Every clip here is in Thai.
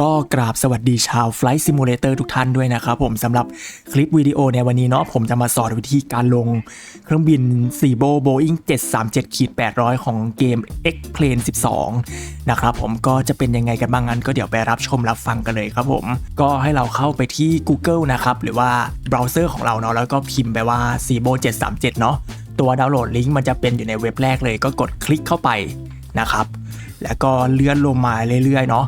ก็กราบสวัสดีชาว Flight Simulator ทุกท่านด้วยนะครับผมสำหรับคลิปวิดีโอในวันนี้เนาะผมจะมาสอนวิธีการลงเครื่องบิน c b o Boeing 737ขีด800 ของเกม X Plane 12 นะครับผมก็จะเป็นยังไงกันบ้างงั้นก็เดี๋ยวไปรับชมรับฟังกันเลยครับผม ก็ให้เราเข้าไปที่ Google นะครับ หรือว่าเบราว์เซอร์ของเราเนาะแล้วก็พิมพ์ไปว่า c b o 737 เนาะตัวดาวน์โหลดลิงก์มันจะเป็นอยู่ในเว็บแรกเลย ก็กดคลิกเข้าไปนะครับแล้วก็เลื่อนลงมาเรื่อยๆเนาะ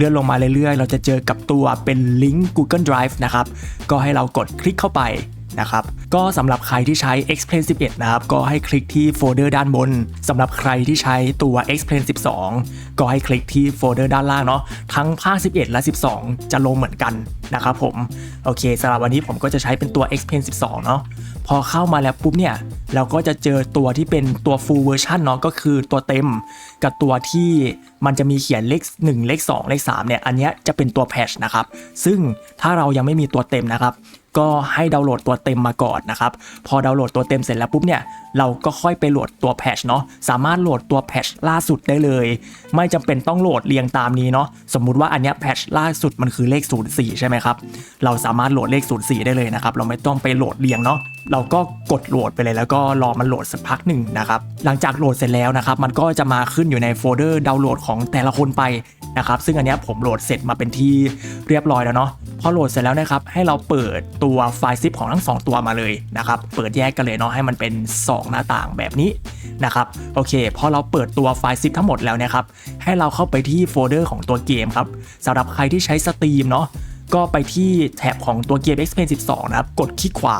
เลื่อนลงมาเรื่อยๆ เราจะเจอกับตัวเป็นลิงก์ Google Drive นะครับ ก็ให้เรากดคลิกเข้าไปนะครับ ก็สำหรับใครที่ใช้ Xplane 11 นะครับ ก็ให้คลิกที่โฟลเดอร์ด้านบนสำหรับใครที่ใช้ตัว Xplane 12 ก็ให้คลิกที่โฟลเดอร์ด้านล่างเนาะ ทั้งภาค 11 และ 12 จะลงเหมือนกันนะครับผม โอเคสำหรับวันนี้ผมก็จะใช้เป็นตัว Xplane 12 เนาะ พอเข้ามาแล้วปุ๊บเนี่ยเราก็จะเจอตัวที่เป็นตัว full version เนาะก็คือตัวเต็ม กับตัวที่มันจะมีเขียนเลข1เลข2เลข3เนี่ยอันนี้จะเป็นตัวแพชนะครับ ซึ่งถ้าเรายังไม่มีตัวเต็มนะครับ ก็ให้ดาวน์โหลดตัวเต็มมาก่อนนะครับ พอดาวน์โหลดตัวเต็มเสร็จแล้วปุ๊บเนี่ยเราก็ค่อยไปโหลดตัวแพชเนาะสามารถโหลดตัวแพชล่าสุดได้เลย ไม่จำเป็นต้องโหลดเรียงตามนี้เนาะสมมุติว่าอันเนี้ยแพชล่าสุดมันคือเลข 04 ใช่ไหมครับ เราสามารถโหลดเลข 04 ได้เลยนะครับ เราไม่ต้องไปโหลดเรียงเนาะ เราก็กดโหลดไปเลยแล้วก็รอมันโหลดสักพักหนึ่งนะครับหลังจากโหลดเสร็จแล้วนะครับมันก็จะมาขึ้นอยู่ในโฟลเดอร์ดาวน์โหลดของแต่ละคนไปนะครับซึ่งอันนี้ผมโหลดเสร็จมาเป็นที่เรียบร้อยแล้วเนาะพอโหลดเสร็จแล้วนะครับให้เราเปิดตัวไฟล์ซิปของทั้ง 2 ตัวมาเลยนะครับเปิดแยกกันเลยเนาะให้มันเป็น 2 หน้าต่างแบบนี้นะครับโอเคพอเราเปิดตัวไฟล์ซิปทั้งหมดแล้วนะครับให้เราเข้าไปที่โฟลเดอร์ของตัวเกมครับสำหรับใครที่ใช้สตรีมเนาะ ก็ไปที่แท็บของตัวเกม Xplane 12 นะครับ กดคลิกขวา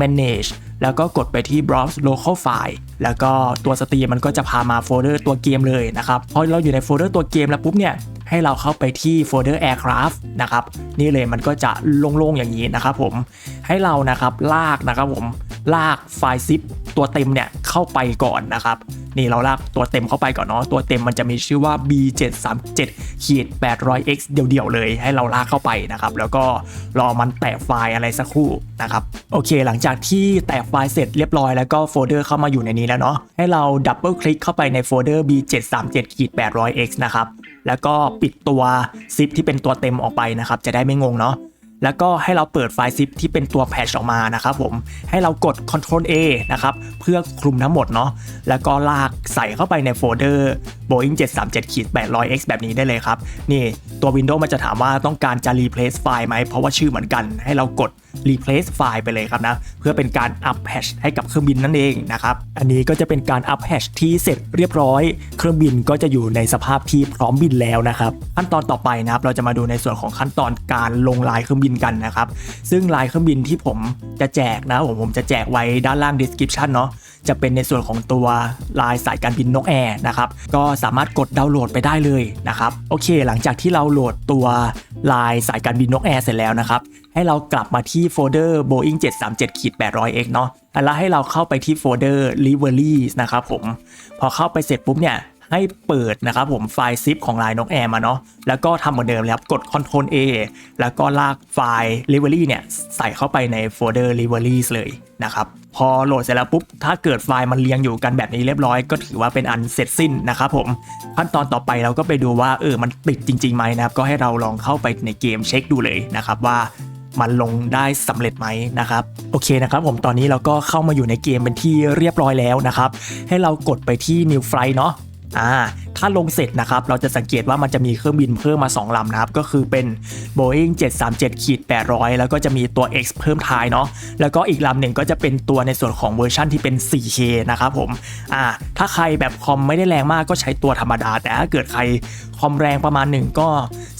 manage แล้วก็กดไปที่ browse local file แล้วก็ตัวสตรีมมันก็จะพามาโฟลเดอร์ตัวเกมเลยนะครับพอเราอยู่ในโฟลเดอร์ตัวเกมแล้วปุ๊บเนี่ยให้เราเข้าไปที่โฟลเดอร์ aircraft นะครับ นี่เลยมันก็จะโล่งๆอย่างนี้นะครับผมให้เรานะครับลากนะครับผม ลากไฟล์ซิปตัวเต็มเนี่ยเข้าไปก่อนนะครับ นี่เราลากตัวเต็มเข้าไปก่อนเนาะตัวเต็มมันจะมีชื่อว่า B737 ขีด 800x เดี่ยวๆเลยให้เราลากเข้าไปนะครับ แล้วก็รอมันแตะไฟล์อะไรสักครู่นะครับ โอเค หลังจากที่แตะไฟล์เสร็จเรียบร้อยแล้วก็โฟลเดอร์เข้ามาอยู่ในนี้แล้วเนาะให้เราดับเบิลคลิกเข้าไปในโฟลเดอร์ B737 ขีด 800x นะครับแล้วก็ปิดตัวซิปที่เป็นตัวเต็มออกไปนะครับ จะได้ไม่งงเนาะ แล้วก็ให้เราเปิดไฟล์ซิปที่เป็นตัวแพชออกมานะครับผมให้เรากด Ctrl A นะครับเพื่อคลุมทั้งหมดเนาะแล้วก็ลากใส่เข้าไปในโฟลเดอร์ Boeing 737ขีด 800x แบบนี้ได้เลยครับ นี่ตัว Windows มันจะถามว่าต้องการจะ replace ไฟล์ไหม เพราะว่าชื่อเหมือนกัน ให้เรากด replace ไฟล์ไปเลยครับนะ เพื่อเป็นการ up patch ให้กับเครื่องบินนั่นเองนะครับ อันนี้ก็จะเป็นการ up patch ที่เสร็จเรียบร้อย เครื่องบินก็จะอยู่ในสภาพที่พร้อมบินแล้วนะครับ ขั้นตอนต่อไปนะครับ เราจะมาดูในส่วนของขั้นตอนการลงลายเครื่องบินกันนะครับ ซึ่งลายเครื่องบินที่ผมจะแจกนะผมผมจะแจกไว้ด้านล่าง description เนาะ จะเป็นในส่วนของตัวลายสายการบินนกแอร์นะครับ ก็สามารถกดดาวน์โหลดไปได้เลยนะครับโอเค หลังจากที่เราโหลดตัวลายสายการบินนกแอร์เสร็จแล้วนะครับให้เรากลับมาที่โฟลเดอร์ Boeing 737ขีด 800x เนาะแล้วให้เราเข้าไปที่โฟลเดอร์ liveries นะครับผมพอเข้าไปเสร็จปุ๊บเนี่ยให้เปิดนะครับผมไฟล์ซิปของลายนกแอร์มาเนาะแล้วก็ทำเหมือนเดิมแล้วกด Ctrl A แล้วก็ลากไฟล์ livery เนี่ยใส่เข้าไปในโฟลเดอร์ liveries เลยนะครับ พอโหลดเสร็จแล้วปุ๊บ ถ้าเกิดไฟล์มันเรียงอยู่กันแบบนี้เรียบร้อย ก็ถือว่าเป็นอันเสร็จสิ้นนะครับผม ขั้นตอนต่อไปเราก็ไปดูว่าเออมันติดจริงๆไหมนะครับ ก็ให้เราลองเข้าไปในเกมเช็คดูเลยนะครับว่ามันลงได้สำเร็จไหมนะครับโอเคนะครับผมตอนนี้เราก็เข้ามาอยู่ในเกมเป็นที่เรียบร้อยแล้วนะครับ ให้เรากดไปที่ New Flight เนาะอ่า ถ้าลงเสร็จนะครับ เราจะสังเกตว่ามันจะมีเครื่องบินเพิ่มมา 2ลำนะครับ ก็คือเป็น Boeing 737ขีด800 แล้วก็จะมีตัว X เพิ่มท้ายเนาะ แล้วก็อีกลำหนึ่งก็จะเป็นตัวในส่วนของเวอร์ชั่นที่เป็น 4K นะครับผม อ่า ถ้าใครแบบคอมไม่ได้แรงมากก็ใช้ตัวธรรมดา แต่ถ้าเกิดใครคอมแรงประมาณหนึ่งก็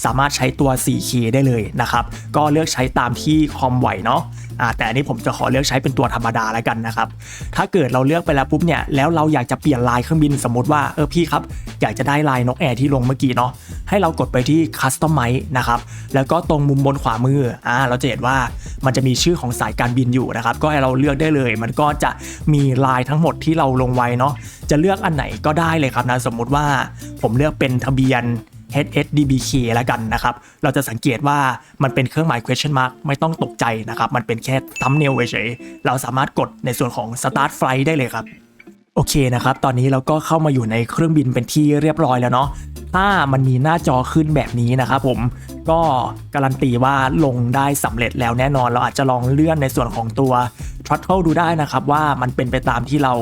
สามารถใช้ตัว 4K ได้เลยนะครับ ก็เลือกใช้ตามที่คอมไหวเนาะ อ่าแต่อันนี้ผมจะขอเลือกใช้เป็นตัวธรรมดาแล้วกันนะครับ ถ้าเกิดเราเลือกไปแล้วปุ๊บเนี่ย แล้วเราอยากจะเปลี่ยนลายเครื่องบินสมมติว่า เออพี่ครับ อยากจะได้ลายนกแอร์ที่ลงเมื่อกี้เนาะ ให้เรากดไปที่ Customize นะครับ แล้วก็ตรงมุมบนขวามือ อ่า เราจะเห็นว่ามันจะมีชื่อของสายการบินอยู่นะครับ ก็ให้เราเลือกได้เลย มันก็จะมีลายทั้งหมดที่เราลงไว้เนาะ จะเลือกอันไหนก็ได้เลยครับนะ สมมติว่าผมเลือกเป็นทะเบียน HSDBK แล้วกันนะครับ เราจะสังเกตว่ามันเป็นเครื่องหมาย question mark ไม่ต้องตกใจนะครับ มันเป็นแค่ thumbnail เฉยๆเราสามารถกดในส่วนของ start flight ได้เลยครับโอโอเคนะครับ ตอนนี้เราก็เข้ามาอยู่ในเครื่องบินเป็นที่เรียบร้อยแล้วเนาะถ้ามันมีหน้าจอขึ้นแบบนี้นะครับผมก็การันตีว่าลงได้สำเร็จแล้วแน่นอน เราอาจจะลองเลื่อนในส่วนของตัว throttle ดูได้นะครับว่ามันเป็นไปตามที่เรา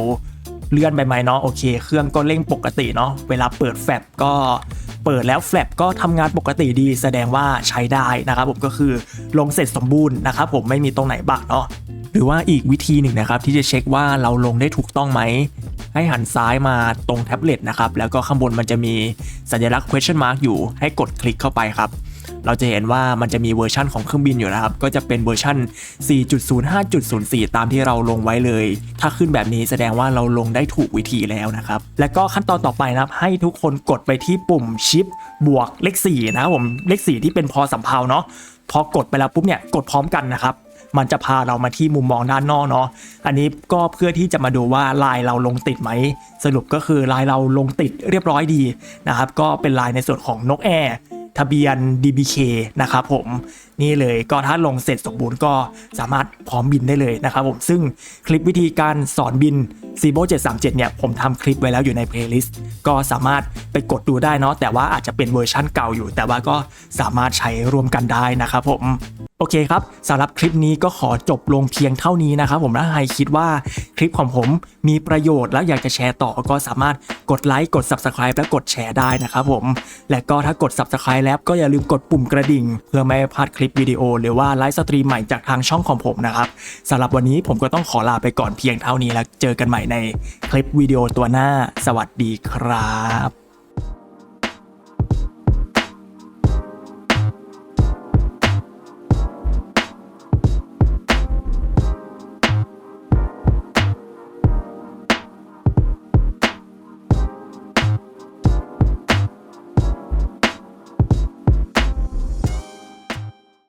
เลื่อนไปไหมเนาะโอเค เครื่องก็เร่งปกติเนาะเวลาเปิดแฟลปก็เปิดแล้วแฟลปก็ทำงานปกติดี แสดงว่าใช้ได้นะครับผมก็คือลงเสร็จสมบูรณ์นะครับผมไม่มีตรงไหนบักเนาะหรือว่าอีกวิธีหนึ่งนะครับที่จะเช็คว่าเราลงได้ถูกต้องไหมให้หันซ้ายมาตรงแท็บเล็ตนะครับแล้วก็ข้างบนมันจะมีสัญลักษณ์ question mark อยู่ให้กดคลิกเข้าไปครับ เราจะเห็นว่ามันจะมีเวอร์ชันของเครื่องบินอยู่นะครับ ก็จะเป็นเวอร์ชัน4.05.04 ตามที่เราลงไว้เลย ถ้าขึ้นแบบนี้แสดงว่าเราลงได้ถูกวิธีแล้วนะครับ และก็ขั้นตอนต่อไปนะครับ ให้ทุกคนกดไปที่ปุ่มชิปบวกเลข4นะครับผม เลข 4 ที่เป็นพอสำเพาเนาะ พอกดไปแล้วปุ๊บเนี่ย กดพร้อมกันนะครับมันจะพาเรามาที่มุมมองด้านนอกเนาะ อันนี้ก็เพื่อที่จะมาดูว่าลายเราลงติดไหม สรุปก็คือลายเราลงติดเรียบร้อยดีนะครับ ก็เป็นลายในส่วนของนกแอร์ ทะเบียน DBK นะครับผม นี่เลยก็ถ้าลงเสร็จสมบูรณ์ก็สามารถพร้อมบินได้เลยนะครับผมซึ่งคลิปวิธีการสอนบิน c b o 737 เนี่ย ผมทำคลิปไว้แล้วอยู่ในเพลย์ลิสต์ก็สามารถไปกดดูได้เนาะแต่ว่าอาจจะเป็นเวอร์ชั่นเก่าอยู่ แต่ว่าก็สามารถใช้ร่วมกันได้นะครับผมโอเคครับสำหรับคลิปนี้ก็ขอจบลงเพียงเท่านี้นะครับผมถ้าใครคิดว่าคลิปของผมมีประโยชน์แล้วอยากจะแชร์ต่อก็สามารถกดไลค์กด Subscribe และกดแชร์ได้นะครับผมและก็ถ้ากด Subscribe แล้วก็อย่าลืมกดปุ่มกระดิ่ง เพื่อไม่ให้พลาดคลิปลิปวิดีโอ หรือว่าไลฟ์สตรีมใหม่จากทางช่องของผมนะครับสำหรับวันนี้ผมก็ต้องขอลาไปก่อนเพียงเท่านี้แล้วเจอกันใหม่ในคลิปวิดีโอตัวหน้า สวัสดีครับ